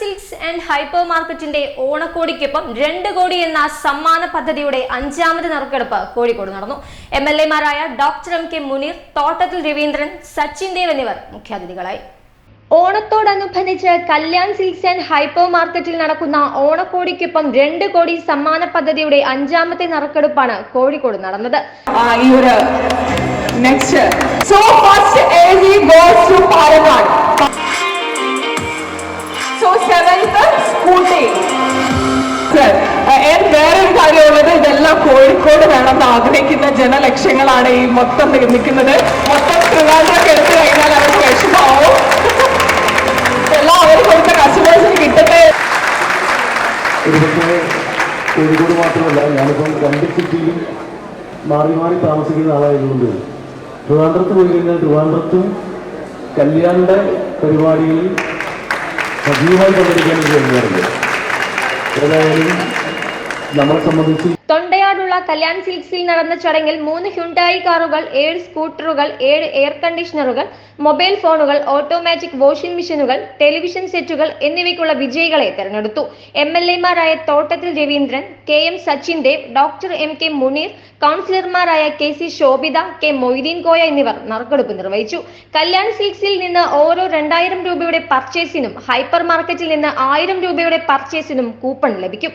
Silks and hyper മാർക്കറ്റിന്റെ ഓണക്കോടിക്കൊപ്പം രണ്ട് കോടി എന്ന സമ്മാന പദ്ധതിയുടെ അഞ്ചാമത് നറുക്കെടുപ്പ് കോഴിക്കോട് നടന്നു. M L എമാരായ doctor M K Muneer Thottathil Raveendran Sachin Dev എന്നിവർ മുഖ്യാതിഥികളായി. ഓണത്തോടനുബന്ധിച്ച് കല്യാൺ സിൽക്സ് ആൻഡ് ഹൈപ്പർ മാർക്കറ്റിൽ നടക്കുന്ന ഓണക്കോടിക്കൊപ്പം രണ്ട് കോടി സമ്മാന പദ്ധതിയുടെ അഞ്ചാമത്തെ നറുക്കെടുപ്പാണ് കോഴിക്കോട് നടന്നത്. ഈ ഒരു നെക്സ്റ്റ് സോ ഫസ്റ്റ് വേറൊരു കാര്യമുള്ളത് ഇതെല്ലാം കോഴിക്കോട് വേണമെന്ന് ആഗ്രഹിക്കുന്ന ജനലക്ഷ്യങ്ങളാണ് ഈ മൊത്തം നിർമ്മിക്കുന്നത് മൊത്തം ട്രിവാൻഡ്രൊക്കെ എടുത്തു കഴിഞ്ഞാൽ അവർക്ക് വിഷമാവും എല്ലാം അവർ കൊടുത്ത കസ്റ്റമേഴ്സിന് കിട്ടട്ടെ. കോഴിക്കോട് മാത്രമല്ല ഞാനിപ്പം രണ്ട് സിറ്റിയിലും മാറി മാറി താമസിക്കുന്ന ആളായതുകൊണ്ട് ട്രിവാൻഡ്രത്ത് പോയി കഴിഞ്ഞാൽ ട്രിവാൻഡ്രത്തും കല്യാണിന്റെ പരിപാടികളിൽ സജീവമായി പങ്കെടുക്കാൻ എനിക്ക് കഴിഞ്ഞാറുണ്ട് ഏതായാലും നമ്മളെ സംബന്ധിച്ച് തൊണ്ടയാടുള്ള കല്യാൺ സിൽക്സിൽ നടന്ന ചടങ്ങിൽ മൂന്ന് ഹ്യുണ്ടായി കാറുകൾ ഏഴ് സ്കൂട്ടറുകൾ ഏഴ് എയർ കണ്ടീഷണറുകൾ മൊബൈൽ ഫോണുകൾ ഓട്ടോമാറ്റിക് വാഷിംഗ് മെഷീനുകൾ ടെലിവിഷൻ സെറ്റുകൾ എന്നിവയ്ക്കുള്ള വിജയികളെ തെരഞ്ഞെടുത്തു. M L Thottathil Raveendran K M Sachin Dev doctor M K Muneer കൗൺസിലർമാരായ K C Shobhitha K Moideen Koya എന്നിവർ നറുക്കെടുപ്പ് നിർവഹിച്ചു. കല്യാൺ സിൽക്സിൽ നിന്ന് ഓരോ രണ്ടായിരം രൂപയുടെ പർച്ചേസിനും ഹൈപ്പർ മാർക്കറ്റിൽ നിന്ന് ആയിരം രൂപയുടെ പർച്ചേസിനും കൂപ്പൺ ലഭിക്കും.